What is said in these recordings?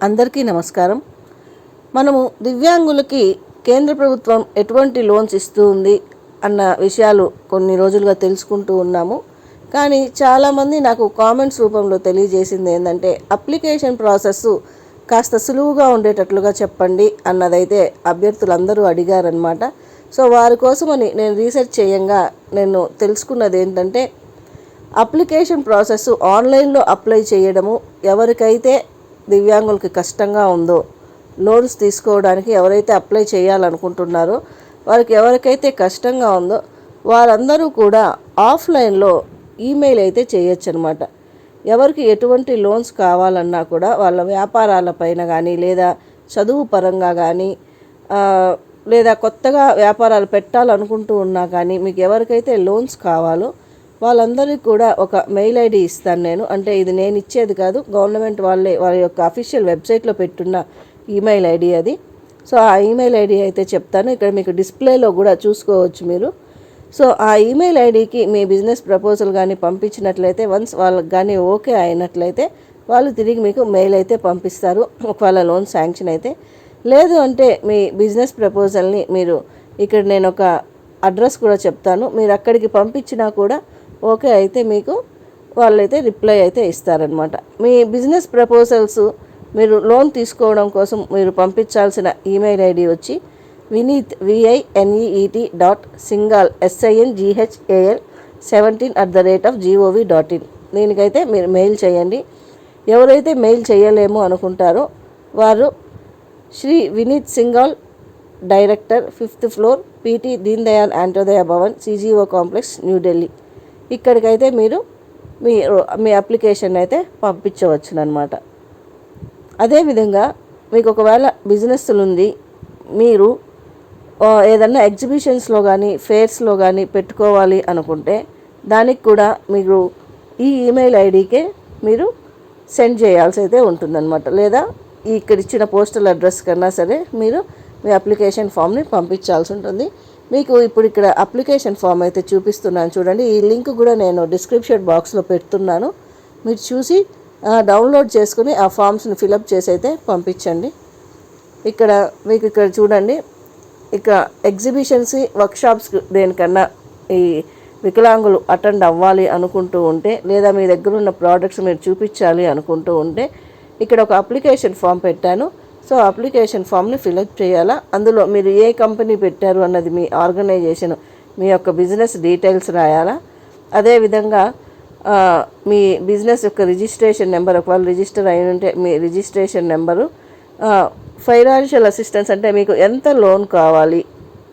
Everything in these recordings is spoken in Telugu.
అందరికీ నమస్కారం. మనము దివ్యాంగులకి కేంద్ర ప్రభుత్వం ఎటువంటి లోన్స్ ఇస్తూ ఉంది అన్న విషయాలు కొన్ని రోజులుగా తెలుసుకుంటూ ఉన్నాము. కానీ చాలామంది నాకు కామెంట్స్ రూపంలో తెలియజేసింది ఏంటంటే అప్లికేషన్ ప్రాసెస్ కాస్త సులువుగా ఉండేటట్లుగా చెప్పండి అన్నదైతే అభ్యర్థులందరూ అడిగారనమాట సో వారి కోసమని నేను రీసెర్చ్ చేయంగా నేను తెలుసుకున్నది ఏంటంటే అప్లికేషన్ ప్రాసెస్ ఆన్లైన్లో అప్లై చేయడము ఎవరికైతే దివ్యాంగులకి కష్టంగా ఉందో లోన్స్ తీసుకోవడానికి ఎవరైతే అప్లై చేయాలనుకుంటున్నారో వారికి ఎవరికైతే కష్టంగా ఉందో వారందరూ కూడా ఆఫ్లైన్లో ఈమెయిల్ అయితే చేయొచ్చు అనమాట ఎవరికి ఎటువంటి లోన్స్ కావాలన్నా కూడా వాళ్ళ వ్యాపారాల పైన కానీ లేదా చదువు పరంగా కానీ లేదా కొత్తగా వ్యాపారాలు పెట్టాలనుకుంటూ ఉన్నా కానీ మీకు ఎవరికైతే లోన్స్ కావాలో వాళ్ళందరికీ కూడా ఒక మెయిల్ ఐడి ఇస్తాను నేను. అంటే ఇది నేను ఇచ్చేది కాదు గవర్నమెంట్ వాళ్ళే వాళ్ళ యొక్క అఫీషియల్ వెబ్సైట్లో పెట్టున్న ఈమెయిల్ ఐడి అది. సో ఆ ఈమెయిల్ ఐడి అయితే చెప్తాను. ఇక్కడ మీకు డిస్ప్లేలో కూడా చూసుకోవచ్చు మీరు. సో ఆ ఈమెయిల్ ఐడికి మీ బిజినెస్ ప్రపోజల్ కానీ పంపించినట్లయితే వన్స్ వాళ్ళకి కానీ ఓకే అయినట్లయితే వాళ్ళు తిరిగి మీకు మెయిల్ అయితే పంపిస్తారు ఒకవేళ లోన్ శాంక్షన్ అయితే. లేదు అంటే మీ బిజినెస్ ప్రపోజల్ని మీరు ఇక్కడ నేను ఒక అడ్రస్ కూడా చెప్తాను. మీరు అక్కడికి పంపించినా కూడా ఓకే అయితే మీకు వాళ్ళైతే రిప్లై అయితే ఇస్తారనమాట మీ బిజినెస్ ప్రపోజల్స్ మీరు లోన్ తీసుకోవడం కోసం మీరు పంపించాల్సిన ఈమెయిల్ ఐడి వచ్చి Vineet V I N E E T dot Singal S I N G H A L seventeen at the rate of G O V dot in. దీనికైతే మీరు మెయిల్ చేయండి. ఎవరైతే మెయిల్ చేయలేము అనుకుంటారో వారు Shri Vineet Singal director fifth floor P T Deen Dayal Antyodaya Bhavan C G O complex New Delhi ఇక్కడికైతే మీరు మీ మీ అప్లికేషన్ అయితే పంపించవచ్చునమాట అదేవిధంగా మీకు ఒకవేళ బిజినెస్లు ఉంది మీరు ఏదన్నా ఎగ్జిబిషన్స్లో కానీ ఫేర్స్లో కానీ పెట్టుకోవాలి అనుకుంటే దానికి కూడా మీరు ఈ ఈమెయిల్ ఐడికే మీరు సెండ్ చేయాల్సి అయితే ఉంటుందన్నమాట. లేదా ఇక్కడ ఇచ్చిన పోస్టల్ అడ్రస్ కన్నా సరే మీరు మీ అప్లికేషన్ ఫామ్ని పంపించాల్సి ఉంటుంది మీకు ఇప్పుడు ఇక్కడ అప్లికేషన్ ఫామ్ అయితే చూపిస్తున్నాను చూడండి. ఈ లింక్ కూడా నేను డిస్క్రిప్షన్ బాక్స్లో పెడుతున్నాను. మీరు చూసి డౌన్లోడ్ చేసుకుని ఆ ఫామ్స్ని ఫిలప్ చేసి అయితే పంపించండి. ఇక్కడ మీకు ఇక్కడ చూడండి. ఇక ఎగ్జిబిషన్స్ వర్క్షాప్స్ దేనికన్నా ఈ వికలాంగులు అటెండ్ అవ్వాలి అనుకుంటూ ఉంటే లేదా మీ దగ్గర ఉన్న ప్రోడక్ట్స్ మీరు చూపించాలి అనుకుంటూ ఉంటే ఇక్కడ ఒక అప్లికేషన్ ఫామ్ పెట్టాను. సో అప్లికేషన్ ఫామ్ని ఫిలప్ చేయాలా? అందులో మీరు ఏ కంపెనీ పెట్టారు అన్నది మీ ఆర్గనైజేషన్ మీ యొక్క బిజినెస్ డీటెయిల్స్ రాయాలా? అదేవిధంగా మీ బిజినెస్ యొక్క రిజిస్ట్రేషన్ నెంబర్ ఒకవేళ రిజిస్టర్ అయి ఉంటే మీ రిజిస్ట్రేషన్ నెంబరు ఫైనాన్షియల్ అసిస్టెన్స్ అంటే మీకు ఎంత లోన్ కావాలి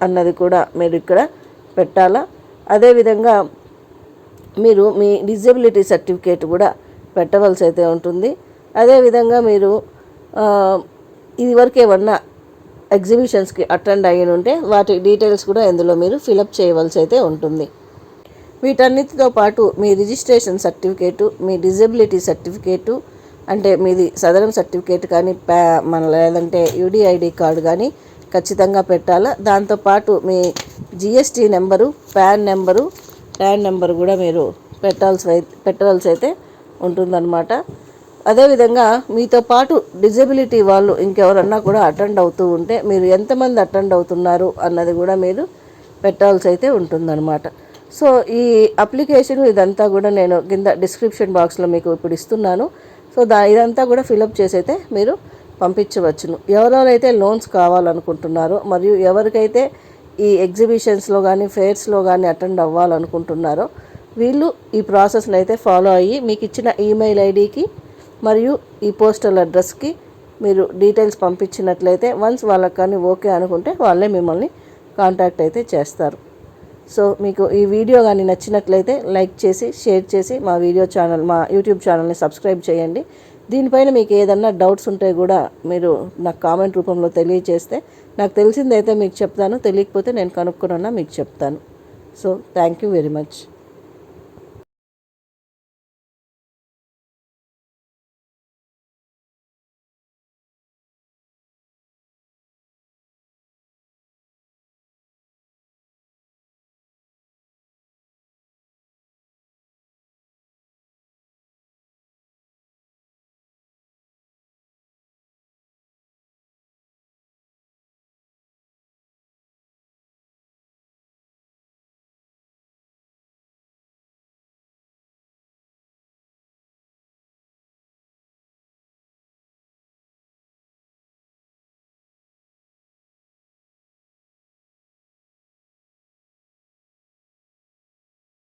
అన్నది కూడా మీరు ఇక్కడ పెట్టాలా? అదేవిధంగా మీరు మీ డిజబిలిటీ సర్టిఫికేట్ కూడా పెట్టవలసి అయితే ఉంటుంది. అదేవిధంగా మీరు ఇదివరకు ఏమన్నా ఎగ్జిబిషన్స్కి అటెండ్ అయ్యి ఉంటే వాటి డీటెయిల్స్ కూడా ఇందులో మీరు ఫిలప్ చేయవలసి అయితే ఉంటుంది. వీటన్నిటితో పాటు మీ రిజిస్ట్రేషన్ సర్టిఫికేటు మీ డిజబిలిటీ సర్టిఫికేటు అంటే మీది సదరం సర్టిఫికేట్ కానీ ప్యా మన లేదంటే యూడిఐడి కార్డు కానీ ఖచ్చితంగా పెట్టాలా? దాంతోపాటు మీ GST number PAN number PAN number కూడా మీరు పెట్టాల్సి పెట్టవలసి అయితే ఉంటుందన్నమాట. అదేవిధంగా మీతో పాటు డిజబిలిటీ వాళ్ళు ఇంకెవరన్నా కూడా అటెండ్ అవుతూ ఉంటే మీరు ఎంతమంది అటెండ్ అవుతున్నారు అన్నది కూడా మీరు పెట్టాల్సి అయితే ఉంటుందన్నమాట. సో ఈ అప్లికేషన్ ఇదంతా కూడా నేను కింద డిస్క్రిప్షన్ బాక్స్లో మీకు ఇప్పుడు ఇస్తున్నాను. సో దా ఇదంతా కూడా ఫిలప్ చేసి అయితే మీరు పంపించవచ్చును. ఎవరెవరైతే లోన్స్ కావాలనుకుంటున్నారో మరియు ఎవరికైతే ఈ ఎగ్జిబిషన్స్లో కానీ ఫేర్స్లో కానీ అటెండ్ అవ్వాలనుకుంటున్నారో వీళ్ళు ఈ ప్రాసెస్ని అయితే ఫాలో అయ్యి మీకు ఇచ్చిన ఈమెయిల్ ఐడికి మరియు ఈ పోస్టల్ అడ్రస్కి మీరు డీటెయిల్స్ పంపించినట్లయితే వన్స్ వాళ్ళకి కానీ ఓకే అనుకుంటే వాళ్ళే మిమ్మల్ని కాంటాక్ట్ అయితే చేస్తారు. సో మీకు ఈ వీడియో కానీ నచ్చినట్లయితే లైక్ చేసి షేర్ చేసి మా వీడియో ఛానల్ మా యూట్యూబ్ ఛానల్ని సబ్స్క్రైబ్ చేయండి. దీనిపైన మీకు ఏదన్నా డౌట్స్ ఉంటే కూడా మీరు నాకు కామెంట్ రూపంలో తెలియజేస్తే నాకు తెలిసిందైతే మీకు చెప్తాను తెలియకపోతే నేను కనుక్కున్నా మీకు చెప్తాను. So thank you very much